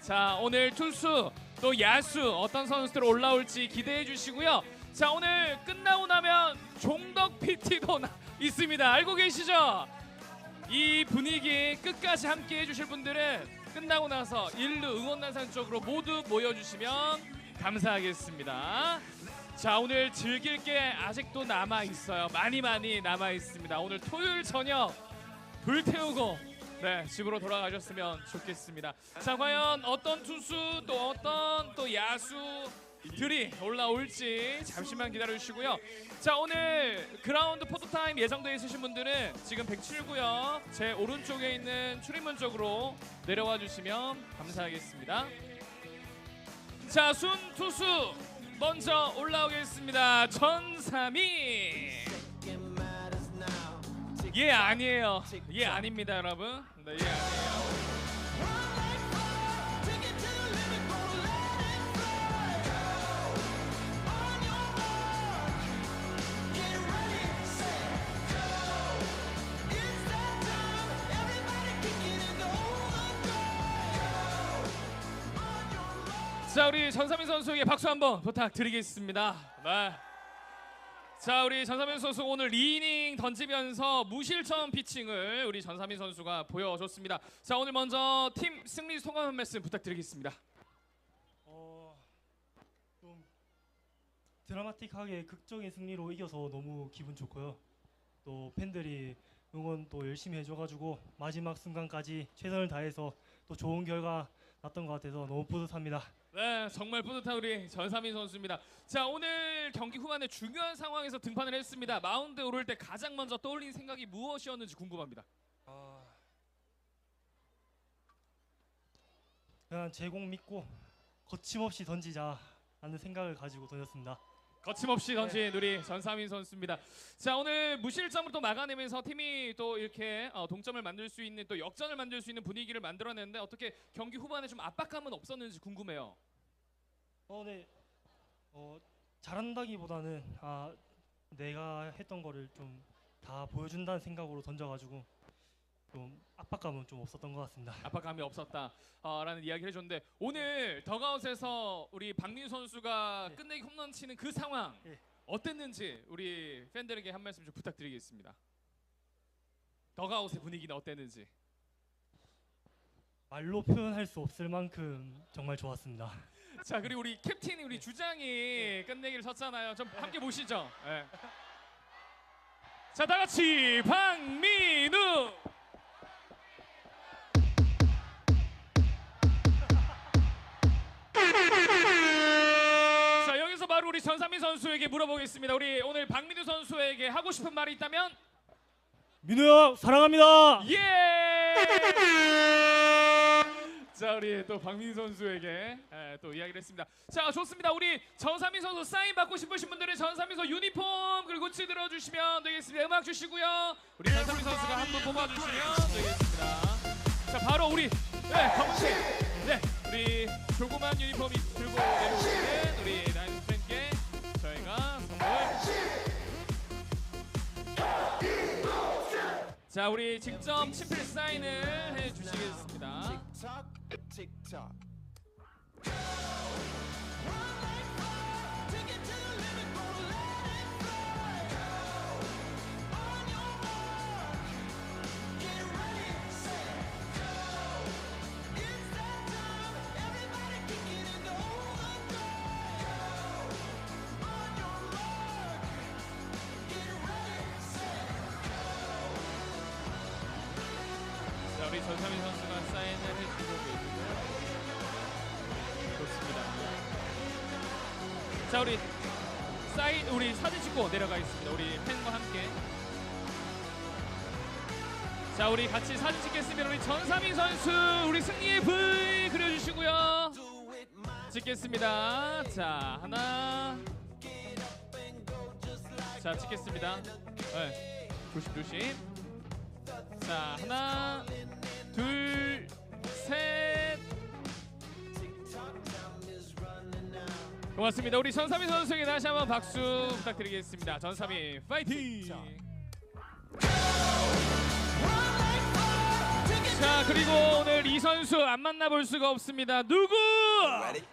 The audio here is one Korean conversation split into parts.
자 오늘 투수 또 야수 어떤 선수들 올라올지 기대해 주시고요. 자 오늘 끝나고 나면 종덕 PT도 나, 있습니다. 알고 계시죠? 이 분위기 끝까지 함께 해 주실 분들은 끝나고 나서 일루 응원단산 쪽으로 모두 모여주시면 감사하겠습니다. 자 오늘 즐길 게 아직도 남아 있어요. 많이 많이 남아 있습니다. 오늘 토요일 저녁 불태우고 네 집으로 돌아가셨으면 좋겠습니다. 자 과연 어떤 투수 또 어떤 또 야수들이 올라올지 잠시만 기다려 주시고요. 자 오늘 그라운드 포토타임 예정되어 있으신 분들은 지금 107구역 제 오른쪽에 있는 출입문 쪽으로 내려와 주시면 감사하겠습니다. 자 순 투수 먼저 올라오겠습니다. 전삼이 예 아니에요. 예 아닙니다 여러분. 네, 예 아니에요. 자 우리 전삼인 선수에게 박수 한번 부탁드리겠습니다. 네. 자 우리 전삼인 선수 오늘 2이닝 던지면서 무실점 피칭을 우리 전삼인 선수가 보여줬습니다. 자 오늘 먼저 팀 승리 소감 한 말씀 부탁드리겠습니다. 어, 좀 드라마틱하게 극적인 승리로 이겨서 너무 기분 좋고요. 또 팬들이 응원 또 열심히 해줘가지고 마지막 순간까지 최선을 다해서 또 좋은 결과 났던 것 같아서 너무 뿌듯합니다. 네 정말 뿌듯한 우리 전삼인 선수입니다. 자 오늘 경기 후반에 중요한 상황에서 등판을 했습니다. 마운드에 오를 때 가장 먼저 떠올린 생각이 무엇이었는지 궁금합니다. 아, 그냥 제공 믿고 거침없이 던지자라는 생각을 가지고 던졌습니다. 거침없이 던진 우리 전삼인 선수입니다. 자 오늘 무실점으로 또 막아내면서 팀이 또 이렇게 어, 동점을 만들 수 있는 또 역전을 만들 수 있는 분위기를 만들어냈는데 어떻게 경기 후반에 좀 압박감은 없었는지 궁금해요. 어, 네. 어, 잘한다기보다는 아 내가 했던 거를 좀 다 보여준다는 생각으로 던져가지고 좀 압박감은 좀 없었던 것 같습니다. 압박감이 없었다라는 이야기를 해줬는데 오늘 더가웃에서 우리 박민 선수가 예. 끝내기 홈런 치는 그 상황 예. 어땠는지 우리 팬들에게 한 말씀 좀 부탁드리겠습니다. 더가웃의 분위기는 어땠는지. 말로 표현할 수 없을 만큼 정말 좋았습니다. 자 그리고 우리 캡틴 우리 주장이 끝내기를 쳤잖아요. 좀 함께 보시죠. 예. 자 다 같이 박민우. 우리 전삼민 선수에게 물어보겠습니다. 우리 오늘 박민우 선수에게 하고 싶은 말이 있다면 민우 형 사랑합니다. 예. 자 우리 또 박민 선수에게 예, 또 이야기를 했습니다. 자 좋습니다. 우리 전삼민 선수 사인 받고 싶으신 분들은 전삼민 선수 유니폼 그리고 치 들어주시면 되겠습니다. 음악 주시고요. 우리 전삼민 선수가 한 분 뽑아주시면 되겠습니다. 자 바로 우리 네 정치 네 우리 조그만 유니폼 이- 들고 내려오시는 자 우리 직접 친필 사인을 해주시겠습니다. 우리 전삼인 선수가 사인을 해주고 계시고요. 좋습니다. 자 우리 사인 우리 사진 찍고 내려가겠습니다. 우리 팬과 함께. 자 우리 같이 사진 찍겠습니다. 우리 전삼인 선수 우리 승리의 V 그려주시고요. 찍겠습니다. 자 하나. 자 찍겠습니다. 네. 조심 조심. 자 하나 둘 셋. 고맙습니다. 우리 전삼이 선수에게 다시 한번 박수 부탁드리겠습니다. 전삼이 파이팅! 자 그리고 오늘 이이 선수 안 만나볼 수가 없습니다. 누구? 알센토리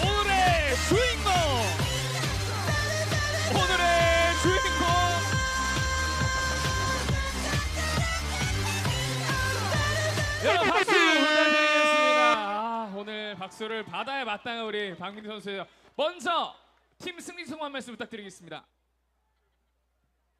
오늘의 주인공 박수를 받아야 마땅한 우리 박민희 선수예요 먼저 팀 승리 소감 한 말씀 부탁드리겠습니다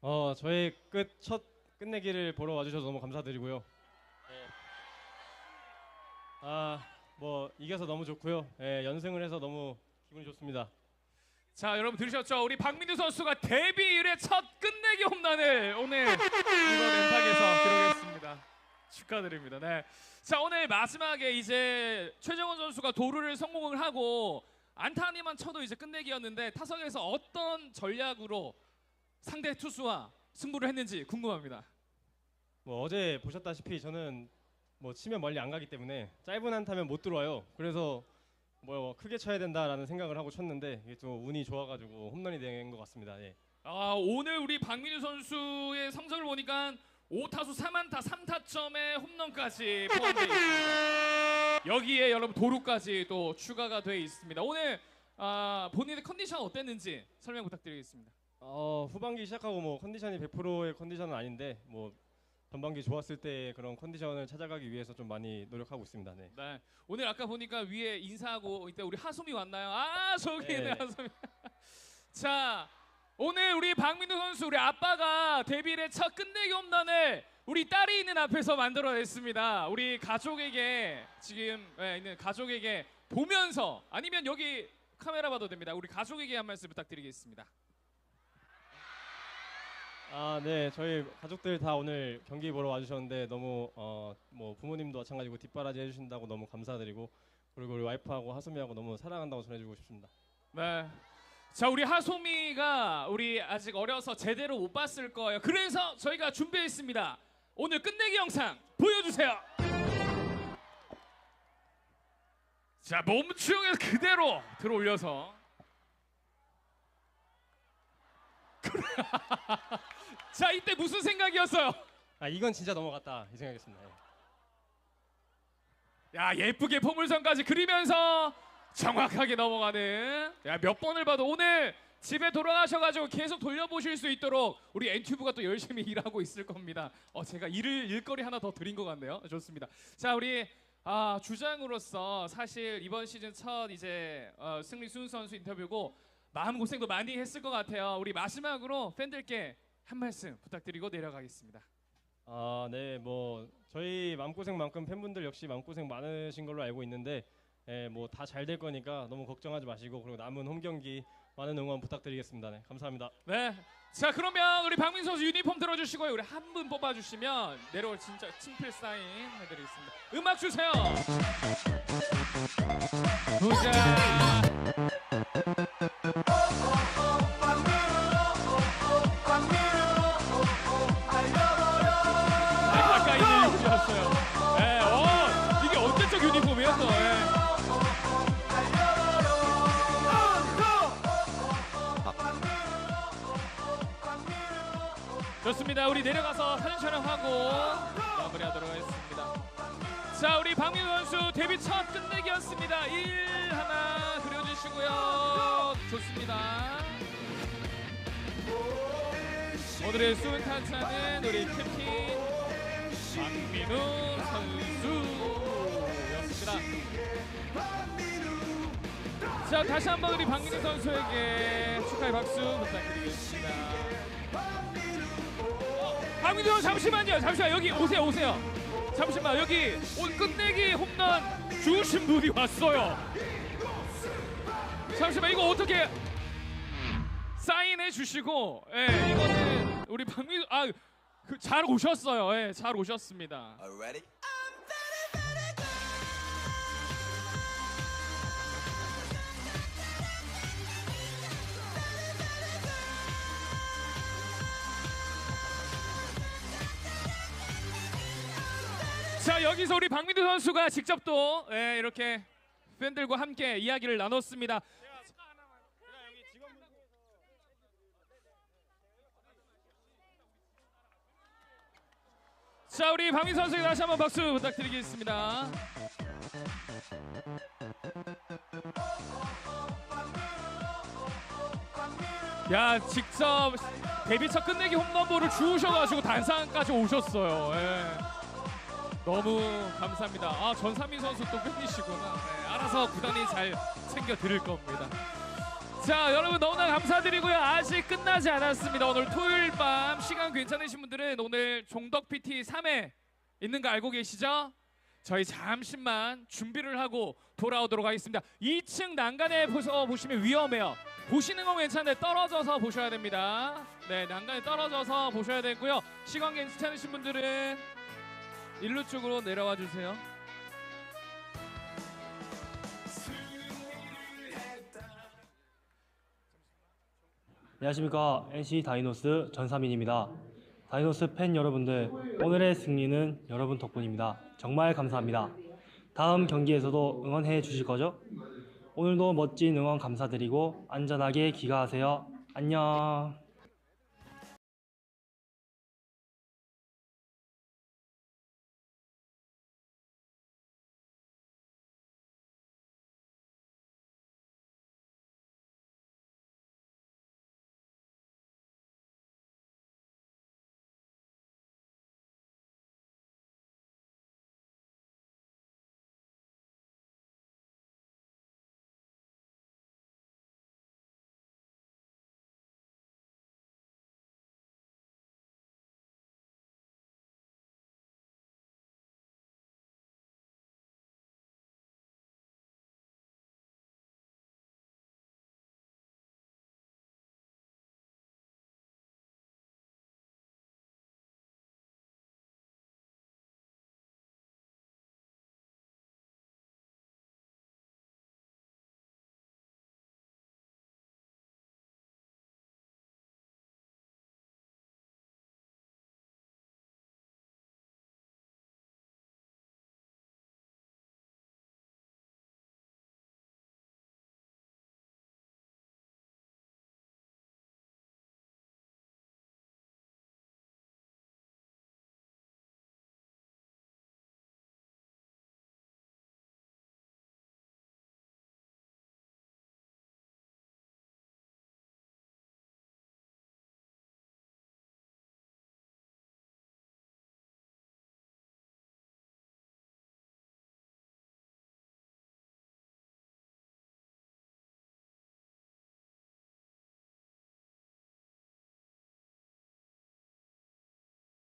어 저희 끝 첫 끝내기를 보러 와주셔서 너무 감사드리고요. 아뭐 이겨서 너무 좋고요. 예, 연승을 해서 너무 기분이 좋습니다. 자 여러분 들으셨죠? 우리 박민규 선수가 데뷔 이래 첫 끝내기 홈런을 오늘 이번 엠팍에서 기록했습니다. 축하드립니다. 네. 자 오늘 마지막에 이제 최정원 선수가 도루를 성공을 하고 안타니만 쳐도 이제 끝내기였는데 타석에서 어떤 전략으로 상대 투수와 승부를 했는지 궁금합니다. 뭐 어제 보셨다시피 저는 뭐 치면 멀리 안 가기 때문에 짧은 안타면 못 들어와요. 그래서 뭐 크게 쳐야 된다라는 생각을 하고 쳤는데 이게 좀 운이 좋아가지고 홈런이 된 것 같습니다. 예. 아 오늘 우리 박민규 선수의 성적을 보니까 5타수 3안타 3타점에 홈런까지 포함되어 있습니다. 여기에 여러분 도루까지 또 추가가 돼 있습니다. 오늘 아, 본인의 컨디션 어땠는지 설명 부탁드리겠습니다. 어 후반기 시작하고 뭐 컨디션이 100%의 컨디션은 아닌데 뭐 전반기 좋았을 때 그런 컨디션을 찾아가기 위해서 좀 많이 노력하고 있습니다. 네. 네. 오늘 아까 보니까 위에 인사하고 이때 우리 하솜이 왔나요? 아 저기 네. 하솜이. 자 오늘 우리 박민우 선수 우리 아빠가 데뷔의 첫 끝내기 홈런을 우리 딸이 있는 앞에서 만들어냈습니다. 우리 가족에게 지금 예, 있는 가족에게 보면서 아니면 여기 카메라 봐도 됩니다. 우리 가족에게 한 말씀 부탁드리겠습니다. 아, 네. 저희 가족들 다 오늘 경기 보러 와주셨는데 너무 어, 뭐 부모님도 마찬가지고 뒷바라지 해주신다고 너무 감사드리고 그리고 우리 와이프하고 하수미하고 너무 사랑한다고 전해주고 싶습니다. 네. 자 우리 하솜이가 우리 아직 어려서 제대로 못 봤을 거예요. 그래서 저희가 준비했습니다. 오늘 끝내기 영상 보여주세요. 자 몸충을 그대로 들어올려서. 자 이때 무슨 생각이었어요? 아, 이건 진짜 넘어갔다 이 생각했습니다. 예. 야 예쁘게 포물선까지 그리면서 정확하게 넘어가는 야 몇 번을 봐도 오늘 집에 돌아가셔가지고 계속 돌려보실 수 있도록 우리 엔튜브가 또 열심히 일하고 있을 겁니다. 어 제가 일을 일거리 하나 더 드린 것 같네요. 좋습니다. 자 우리 아 주장으로서 사실 이번 시즌 첫 이제 어, 승리 순 선수 인터뷰고 마음 고생도 많이 했을 것 같아요. 우리 마지막으로 팬들께 한 말씀 부탁드리고 내려가겠습니다. 아, 네. 뭐 저희 마음고생만큼 팬분들 역시 마음고생 많으신 걸로 알고 있는데 예, 뭐 다 잘 될 거니까 너무 걱정하지 마시고 그리고 남은 홈 경기 많은 응원 부탁드리겠습니다. 네. 감사합니다. 네. 자 그러면 우리 박민 선수 유니폼 들어주시고요. 우리 한 분 뽑아주시면 내려올 진짜 친필 사인 해드리겠습니다. 음악 주세요. 보자. 좋습니다. 우리 내려가서 사진 촬영하고 마무리하도록 하겠습니다. 자, 우리 박민우 선수 데뷔 첫 끝내기였습니다. 1 하나 그려주시고요. 좋습니다. 오늘의 수은 탄차는 우리 캡틴 박민우 선수였습니다. 자, 다시 한번 우리 박민우 선수에게 축하의 박수 부탁드리겠습니다. 선수 잠시만요. 잠시만 여기 오세요, 오세요. 잠시만 여기 오늘 끝내기 홈런 주신 분이 왔어요. 잠시만 이거 어떻게 사인해 주시고, 예, 이거는 우리 박민우 아잘 오셨어요. 예, 잘 오셨습니다. 자 여기서 우리 박민두 선수가 직접 또 예, 이렇게 팬들과 함께 이야기를 나눴습니다. 자 우리 박민 선수에게 다시 한번 박수 부탁드리겠습니다. 야 직접 데뷔 첫 끝내기 홈런볼을 주우셔가지고 단상까지 오셨어요. 예. 너무 감사합니다. 아 전상민 선수 또 팬이시구나. 네, 알아서 구단이 잘 챙겨 드릴 겁니다. 자 여러분 너무나 감사드리고요 아직 끝나지 않았습니다 오늘 토요일 밤 시간 괜찮으신 분들은 오늘 종덕 PT 3회 있는 거 알고 계시죠? 저희 잠시만 준비를 하고 돌아오도록 하겠습니다 2층 난간에 보서 보시면 위험해요 보시는 건 괜찮은데 떨어져서 보셔야 됩니다 네 난간에 떨어져서 보셔야 되고요 시간 괜찮으신 분들은 일루 쪽으로 내려와 주세요 안녕하십니까 NC 다이노스 전사민입니다. 다이노스 팬 여러분들 오늘의 승리는 여러분 덕분입니다. 정말 감사합니다. 다음 경기에서도 응원해 주실 거죠? 오늘도 멋진 응원 감사드리고 안전하게 귀가하세요. 안녕.